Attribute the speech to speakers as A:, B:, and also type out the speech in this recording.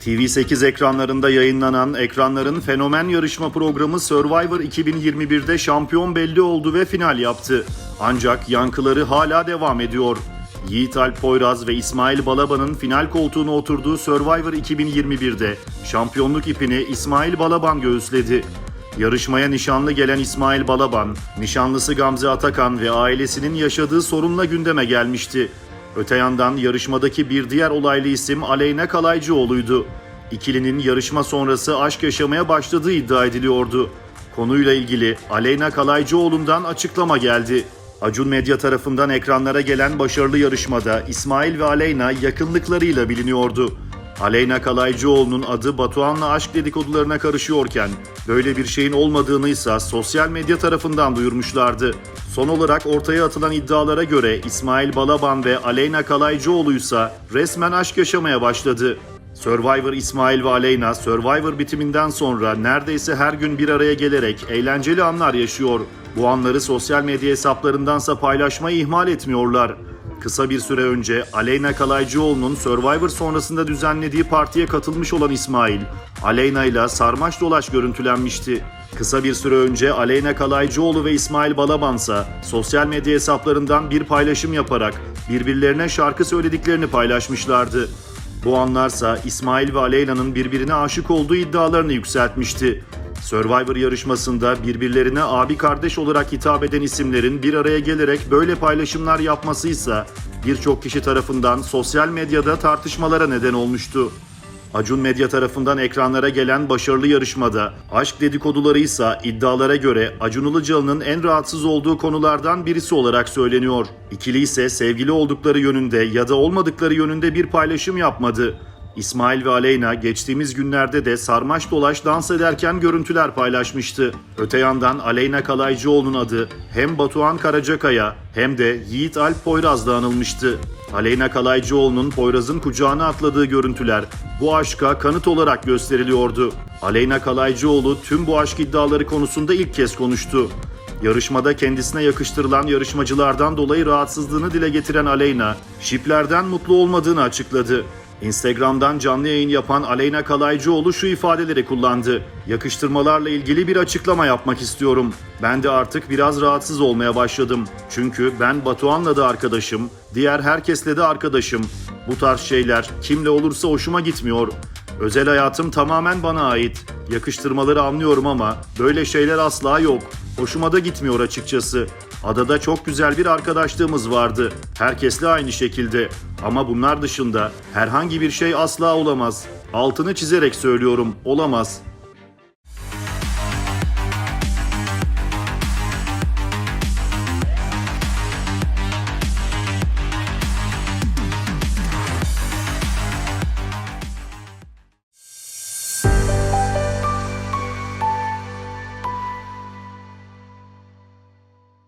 A: TV8 ekranlarında yayınlanan ekranların fenomen yarışma programı Survivor 2021'de şampiyon belli oldu ve final yaptı. Ancak yankıları hala devam ediyor. Yiğit Alp Poyraz ve İsmail Balaban'ın final koltuğuna oturduğu Survivor 2021'de şampiyonluk ipini İsmail Balaban göğüsledi. Yarışmaya nişanlı gelen İsmail Balaban, nişanlısı Gamze Atakan ve ailesinin yaşadığı sorunla gündeme gelmişti. Öte yandan yarışmadaki bir diğer olaylı isim Aleyna Kalaycıoğlu'ydu. İkilinin yarışma sonrası aşk yaşamaya başladığı iddia ediliyordu. Konuyla ilgili Aleyna Kalaycıoğlu'ndan açıklama geldi. Acun Medya tarafından ekranlara gelen başarılı yarışmada İsmail ve Aleyna yakınlıklarıyla biliniyordu. Aleyna Kalaycıoğlu'nun adı Batuhan'la aşk dedikodularına karışıyorken böyle bir şeyin olmadığını ise sosyal medya tarafından duyurmuşlardı. Son olarak ortaya atılan iddialara göre İsmail Balaban ve Aleyna Kalaycıoğlu ise resmen aşk yaşamaya başladı. Survivor İsmail ve Aleyna Survivor bitiminden sonra neredeyse her gün bir araya gelerek eğlenceli anlar yaşıyor. Bu anları sosyal medya hesaplarındansa paylaşmayı ihmal etmiyorlar. Kısa bir süre önce Aleyna Kalaycıoğlu'nun Survivor sonrasında düzenlediği partiye katılmış olan İsmail, Aleyna ile sarmaş dolaş görüntülenmişti. Kısa bir süre önce Aleyna Kalaycıoğlu ve İsmail Balabansa sosyal medya hesaplarından bir paylaşım yaparak birbirlerine şarkı söylediklerini paylaşmışlardı. Bu anlarsa İsmail ve Aleyna'nın birbirine aşık olduğu iddialarını yükseltmişti. Survivor yarışmasında birbirlerine abi kardeş olarak hitap eden isimlerin bir araya gelerek böyle paylaşımlar yapmasıysa birçok kişi tarafından sosyal medyada tartışmalara neden olmuştu. Acun Medya tarafından ekranlara gelen başarılı yarışmada aşk dedikoduları ise iddialara göre Acun Ilıcalı'nın en rahatsız olduğu konulardan birisi olarak söyleniyor. İkili ise sevgili oldukları yönünde ya da olmadıkları yönünde bir paylaşım yapmadı. İsmail ve Aleyna geçtiğimiz günlerde de sarmaş dolaş dans ederken görüntüler paylaşmıştı. Öte yandan Aleyna Kalaycıoğlu'nun adı hem Batuhan Karacakaya hem de Yiğit Alp Poyraz'da anılmıştı. Aleyna Kalaycıoğlu'nun Poyraz'ın kucağına atladığı görüntüler bu aşka kanıt olarak gösteriliyordu. Aleyna Kalaycıoğlu tüm bu aşk iddiaları konusunda ilk kez konuştu. Yarışmada kendisine yakıştırılan yarışmacılardan dolayı rahatsızlığını dile getiren Aleyna, şiplerden mutlu olmadığını açıkladı. Instagram'dan canlı yayın yapan Aleyna Kalaycıoğlu şu ifadeleri kullandı. Yakıştırmalarla ilgili bir açıklama yapmak istiyorum. Ben de artık biraz rahatsız olmaya başladım. Çünkü ben Batuhan'la da arkadaşım, diğer herkesle de arkadaşım. Bu tarz şeyler kimle olursa hoşuma gitmiyor. Özel hayatım tamamen bana ait. Yakıştırmaları anlıyorum ama böyle şeyler asla yok. Hoşuma da gitmiyor açıkçası. Adada çok güzel bir arkadaşlığımız vardı. Herkesle aynı şekilde. Ama bunlar dışında herhangi bir şey asla olamaz. Altını çizerek söylüyorum, olamaz.